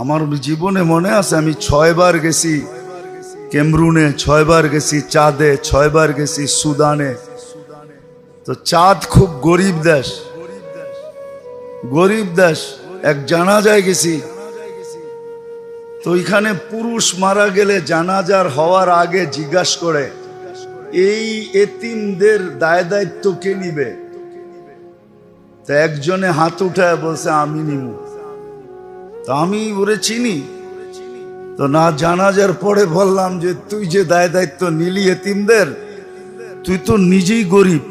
আমার জীবনে মনে আছে, আমি ছয়বার গেছি কেমরুনে, ছয়বার গেছি চাঁদে, ছয়বার গেছি সুদানে। তো চাঁদ খুব গরিব দেশ। গরিব দেশ, এক জানাজায় গেছি। তো ওইখানে পুরুষ মারা গেলে জানাজার হওয়ার আগে জিজ্ঞাস করে, এই এতিমদের দায় দায়িত্ব কে নিবে? তা একজনে হাত উঠায় বলছে, আমি নিমু। তো আমি ওরে চিনি। তো না জানাজার পরে বললাম যে, তুই যে দায় দায়িত্ব নিলি এতিমদের, তুই তো নিজেই গরিব।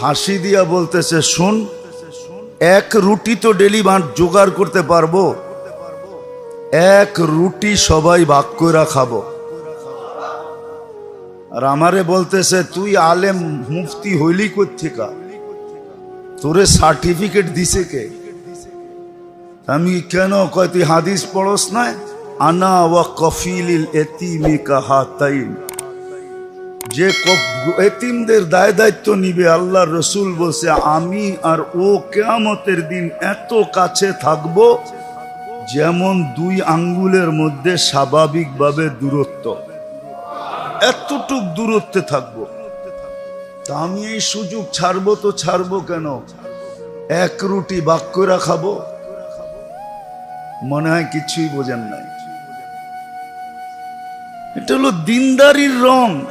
হাসি দিয়া বলতেছে, শোন, এক রুটি তো ডেলি জোগাড় করতে পারব। এক রুটি সবাই ভাগ করে খাব। আর আমারে বলতেছে, তুই আলেম মুফতি হইলি কোথেকা তোরে সার্টিফিকেট দিছে কে? আমি কেন কয় তুই হাদিস পড়স না আনা ওয়া কফিলিল এতিমি কাহাতাইন। যে এতিমদের দায় দায়িত্ব নিবে আল্লাহ রসুল বলছে, আমি আর ও কেয়ামতের দিন এত কাছে থাকব যেমন দুই আঙ্গুলের মধ্যে স্বাভাবিকভাবে দূরত্ব। এতটুক দূরত্বে থাকব। তা আমি এই সুযোগ ছাড়বো তো ছাড়বো কেন? এক রুটি বাক্যরা খাব। মনে হয় কিছুই বোঝেন নাই। এটা হলো দিনদারির রং।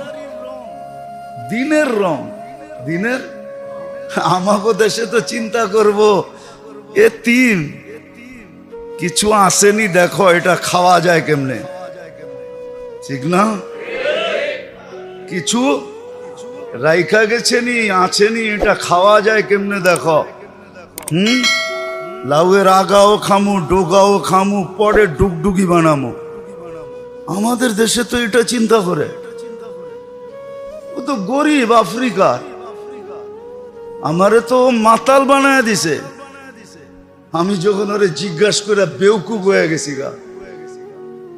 দিনের রং। দিনের আমাকে দেশে তো চিন্তা করব, এ তিন। কিছু আসেনি, দেখো এটা খাওয়া যায় কেমনে। ঠিক না? কিছু রাইখা গেছে গেছেনি, আছেনি, এটা খাওয়া যায় কেমনে দেখো। হুম? লাউয়ের আগাও খামু, ডোগাও খামু, পরে ডুগডুগি বানামো। আমাদের দেশে তো এটা চিন্তা করে। ও তো গরিব আফ্রিকার। আমারে তো মাতাল বানায় দিছে। আমি যখন ওরে জিজ্ঞাসা করে বেউকুব হয়ে গেছি গা।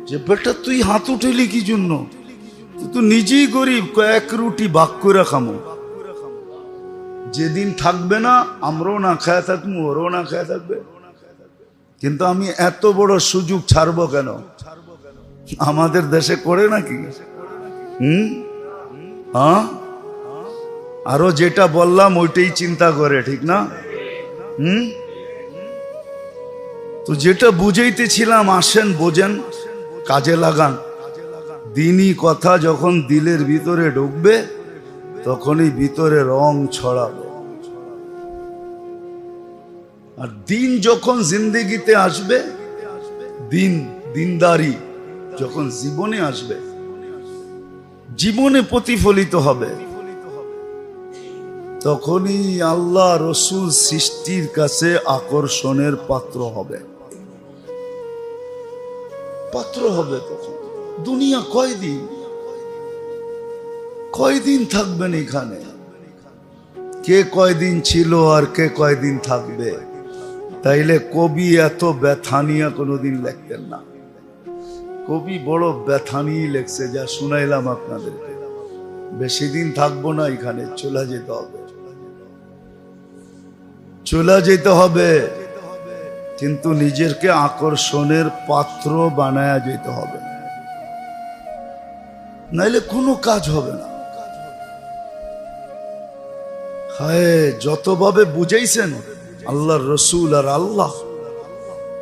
যে বেটা, তুই হাত উঠেলি কি জন্য? তুই তো নিজেই গরিব, কয়েক রুটি বাক করে খামো। যেদিন থাকবে না, আমরাও না খায় থাকব, ওরও না খায় থাকবে। কিন্তু আমি এত বড় সুযোগ ছাড়বো কেন? আমাদের দেশে করে নাকি? হুম? আরও যেটা বললাম, ওইটাই চিন্তা করে, ঠিক না? হুম? তো যেটা বুঝাইতেছিলাম, আসেন, বোঝেন, কাজে লাগান। দিনই কথা যখন দিলের ভিতরে ঢুকবে তখনই ভিতরে রং ছড়াবে আর দিন যখন জিন্দেগিতে আসবে, দিন দিনদারি যখন জীবনে আসবে, জীবনে প্রতিফলিত হবে। তখনই আল্লাহ রসুল সৃষ্টির কাছে আকর্ষণের পাত্র হবে। পাত্র হবে তখন। দুনিয়া কয়দিন? কয়দিন থাকবেন এখানে? কে কয়দিন ছিল আর কে কয়দিন থাকবে? তাইলে কবি এত ব্যথা নিয়ে কোনোদিন লিখতেন না। কবি বড় ব্যথা নিয়ে লেখছে, যা শুনাইলাম আপনাদেরকে। বেশি দিন থাকব না এখানে, চলে যেতে হবে। চলে যেতে হবে। কিন্তু নিজেরকে আকর্ষণের পাত্র বানায়া যেতে হবে। নাইলে কোনো কাজ হবে না। যতভাবে বুঝাইছেন, আল্লাহর রসুল আর আল্লাহ।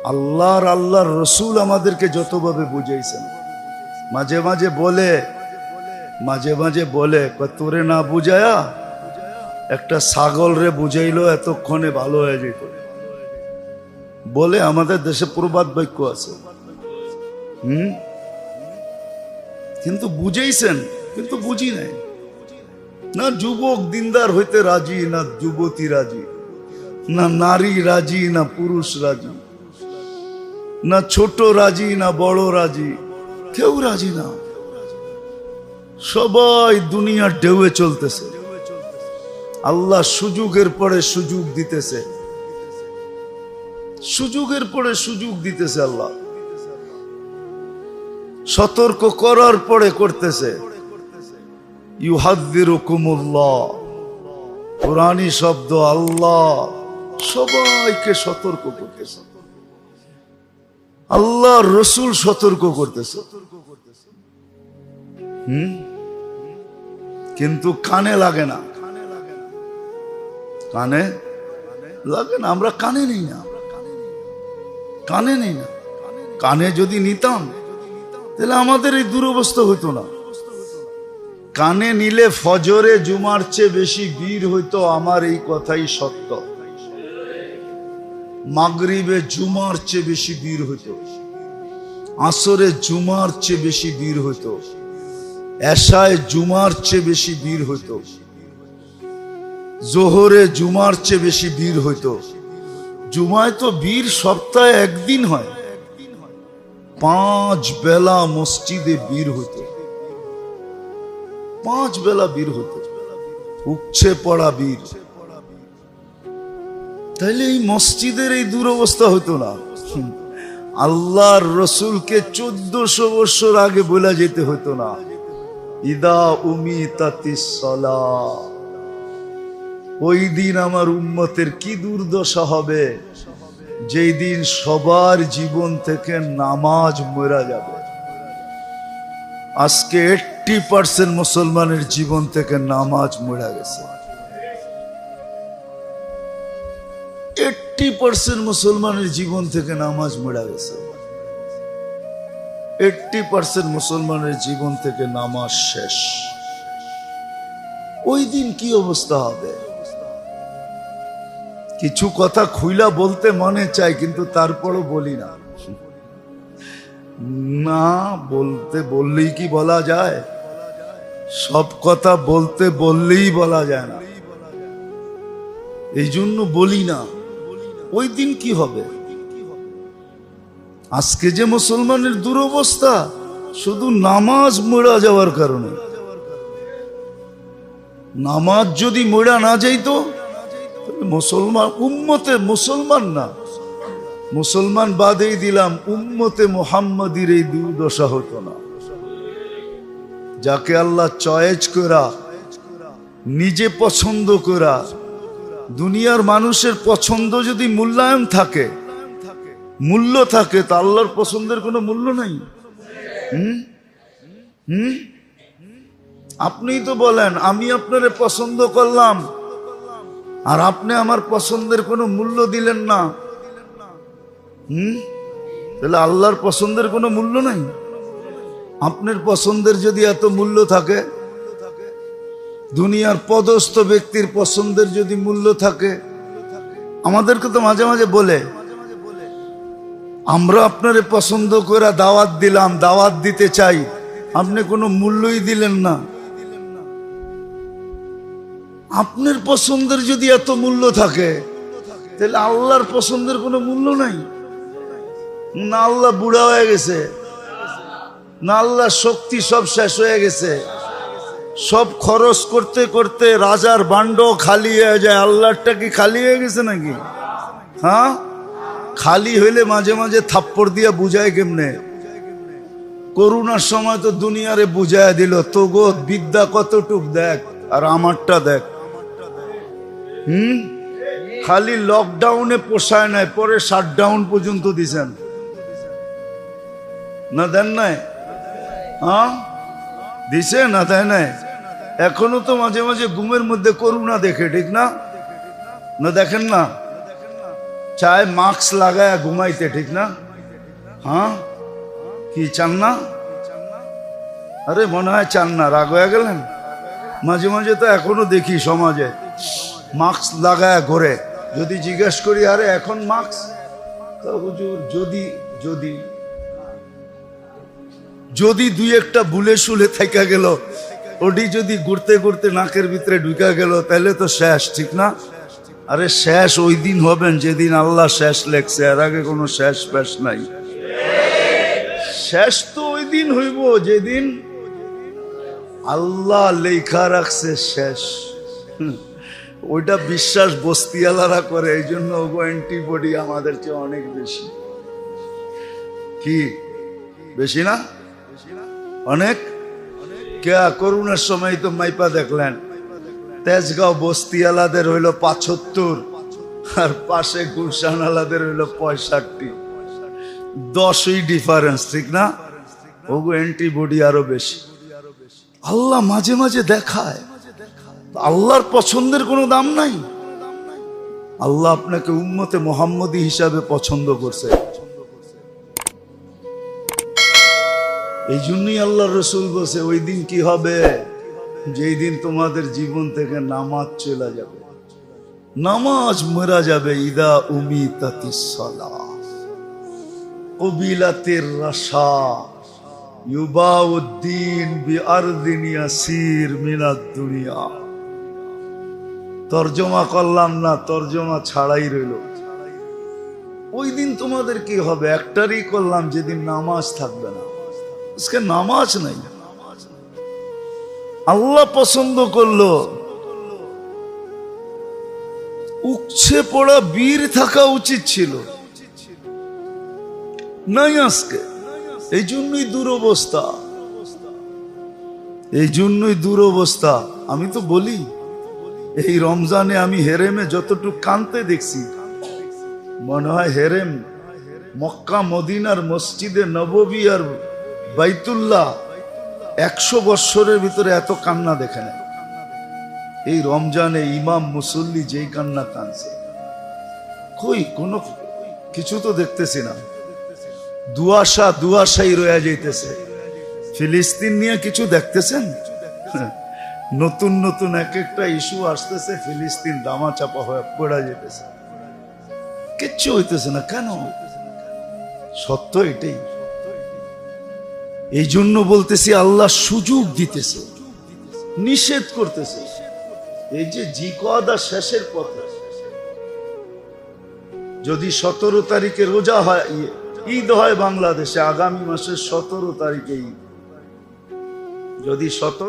আল্লাহর আল্লাহর রসুল আমাদেরকে যতভাবে বুঝাইছেন। মাঝে মাঝে বলে, মাঝে মাঝে বলে তোরে না বুঝায়া একটা ছাগল রে বুঝাইলো, এতক্ষণে ভালো হয়ে যেত। বলে, আমাদের দেশে প্রবাদ বাক্য আছে। হুম? কিন্তু বুঝেইছেন, কিন্তু বুঝি নাই। না যুবক দিনদার হইতে রাজি, না যুবতী রাজি, না নারী রাজি, না পুরুষ রাজি, না ছোট রাজি, না বড় রাজি, কেউ রাজি না। সবাই দুনিয়ার ঢেউয়ে চলতেছে। আল্লাহ সুযোগের পরে সুযোগ দিতেছে। সুযোগের পরে সুযোগ দিতেছে আল্লাহ। সতর্ক করার পরে করতেছে। কোরআনী শব্দ আল্লাহ। সবাইকে সতর্ক করতেছে। আল্লাহ রসুল সতর্ক করতেছে। কিন্তু কানে লাগে না। কানে লাগে না, আমরা কানে নেই না। কানে নেই না। কানে যদি নিতাম, তাহলে আমাদের এই দুরবস্থা হতো না। কানে নিলে ফজরে জুমার চেয়ে বেশি বীর হইতো আমার এই কথাই সত্য। মাগরিবে জুমার চেয়ে বেশি বীর হইতো। আসরে জুমার চেয়ে বেশি বীর হইতো। এশায় জুমার চেয়ে বেশি বীর হইতো। জোহরে জুমার চেয়ে বেশি বীর হইতো। জুমায় তো বীর সপ্তাহে একদিন হয়। পাঁচ বেলা মসজিদে বীর হইতো। পাঁচ বেলা বীর হইতো উচ্ছে পড়া বীর। তাইলে এই মসজিদের এই দুরবস্থা হতো না। আল্লাহর রসুলকে চোদ্দশো বছর আগে বলা যেতে হতো না। ইদা উমি তাতিসলা ওই দিন আমার উম্মতের কি দুর্দশা হবে? যেই দিন সবার জীবন থেকে নামাজ মরা যাবে। আজকে এইটটি পার্সেন্ট মুসলমানের জীবন থেকে নামাজ মরা গেছে। এইটটি পার্সেন্ট মুসলমানের জীবন থেকে নামাজ মরা গেছে। এইটটি পার্সেন্ট মুসলমানের জীবন থেকে নামাজ শেষ। ওই দিন কি অবস্থা হবে? কিছু কথা খুইলা বলতে মনে চাই কিন্তু তারপরও বলি না। না বলতে, বললেই কি বলা যায়? সব কথা বলতে বললেই বলা যায় না। এই জন্য বলি না। ওই দিন কি হবে? আজকে যে মুসলমানের দুরবস্থা, শুধু নামাজ মরা যাওয়ার কারণে। নামাজ যদি মরা না যাইতো মুসলমান, উম্মতে মুসলমান না। মুসলমান বাদেই দিলাম, উম্মতে মোহাম্মদীর এই দুর্দশা হতো না। যাকে আল্লাহ চয়েজ করা, নিজে পছন্দ করা, দুনিয়ার মানুষের পছন্দ যদি মূল্যায়ন থাকে, মূল্য থাকে, তা আল্লাহর পছন্দের কোনো মূল্য নাই। হুম? হুম? আপনিই তো বলেন, আমি আপনারে পছন্দ করলাম, আর আপনি আমার পছন্দের কোনো মূল্য দিলেন না। হুম? তাহলে আল্লাহর পছন্দের কোনো মূল্য নাই। আপনার পছন্দের যদি এত মূল্য থাকে, দুনিয়ার পদস্থ ব্যক্তির পছন্দের যদি মূল্য থাকে, আমাদেরকে তো মাঝে মাঝে বলে, আমরা আপনারে পছন্দ করে দাওয়াত দিলাম, দাওয়াত দিতে চাই, আপনি কোনো মূল্যই দিলেন না। আপনার পছন্দের যদি এত মূল্য থাকে, তাহলে আল্লাহর পছন্দের কোনো মূল্য নাই। না, আল্লাহ বুড়া হয়ে গেছে। না, আল্লাহ শক্তি সব শেষ হয়ে গেছে। সব খরচ করতে করতে রাজার বান্ড খালি হয়ে যায়। আল্লাহরটা কি খালি হয়ে গেছে নাকি? হ্যাঁ? খালি হইলে মাঝে মাঝে থাপ্পড় দিয়া বুঝায় কেমনে? করোনার সময় তো দুনিয়ারে বুঝায় দিল তো গো বিদ্যা কতটুক দেখ, আর আমারটা দেখ। হুম? খালি লকডাউনে পোষায় নাই, পরে শাটডাউন পর্যন্ত দিছেন। না দেন নাই? হ্যাঁ? দিছে না তাই নাই? এখনও তো মাঝে মাঝে ঘুমের মধ্যে করুণা দেখে, ঠিক না? না দেখেন না? চায় মাস্ক লাগায় ঘুমাইতে, ঠিক না? হ্যাঁ? কি চান না? আরে মনে হয় চান না, রাগ হয়ে গেলেন? মাঝে মাঝে তো এখনও দেখি সমাজে, মাস্ক লাগায় ঘরে। যদি জিজ্ঞেস করি, আরে এখন মাস্ক? হুজুর, যদি যদি। যদি দুই একটা বুলে শুলে থাকা গেল ওটি যদি ঘুরতে ঘুরতে নাকের ভিতরে ঢুকা গেল তাহলে তো শেষ, ঠিক না? আরে শেষ ওই দিন হবেন যেদিন আল্লাহ শেষ লেখছে, এর আগে কোনো শেষ ফেস নাই। শেষ তো ওই দিন হইব, যেদিন আল্লাহ লেখা রাখছে শেষ। ওইটা বিশ্বাস বস্তিওয়ালারা করে এই জন্য অ্যান্টিবডি আমাদের চেয়ে অনেক বেশি। কি? বেশি না? অনেক? কেয়া, করুণার সময় তো মাইপা দেখলেন। তেজগাঁও বস্তিওয়ালাদের হইল পাঁচাত্তর, আর পাশে গুলশান আলাদের হইল পঁয়ষট্টি। দশই ডিফারেন্স ঠিক না? ওগো অ্যান্টিবডি আরও বেশি। আল্লাহ মাঝে মাঝে দেখায়। আল্লাহর পছন্দের কোনো দাম নাই। আল্লাহ আপনাকে উম্মতে মোহাম্মদী হিসাবে পছন্দ করছে। এই জন্যই আল্লাহ রসুল বসে ওই দিন কি হবে? যেই দিন তোমাদের জীবন থেকে নামাজ চলে যাবে। নামাজ মরা যাবে, ইদা উমি তাতিসলা কবিলাতের রাশা ইউবাউদ্দিন বি আরদিন ইয়াসির মিনাদ দুনিয়া। তর্জমা করলাম না, তর্জমা ছাড়াই রইল। ওই দিন তোমাদের কি হবে? একটারই করলাম, যেদিন নামাজ থাকবে না। আজকে নামাজ নাই আল্লাহ পছন্দ করল উচ্ছে পড়া বীর থাকা উচিত ছিল নাই আজকে এই জন্যই দুরবস্থা এই জন্যই দুরবস্থা আমি তো বলি এই রমজানে আমি হেরেমে যতটুকু কানতে দেখছি মনে হয় হেরেম মক্কা মদিনার মসজিদে নববী আর বাইতুল্লাহ একশো বৎসরের ভিতরে এত কান্না দেখে নেয় এই রমজানে ইমাম মুসল্লি যেই কান্না কানছে কই কোনো কিছু তো দেখতেছি না। দুয়াশা দুয়াশাই রয়ে যাইতেছে। ফিলিস্তিন নিয়ে কিছু দেখতেছেন? নতুন নতুন এক একটা ইস্যু আসতেছে, ফিলিস্তিন দামা চাপা হয়ে পড়া যেতেছে কিচ্ছু হইতেছে না, কেন? সত্য এটাই। এই জন্য বলতেছি, আল্লাহ সুযোগ দিতেছে, নিষেধ করতেছে। এই যে জিকদা শেষের পথে, যদি সতেরো তারিখে রোজা হয়, ঈদ হয় বাংলাদেশে, আগামী মাসের সতেরো তারিখে ঈদ। যদি সতেরো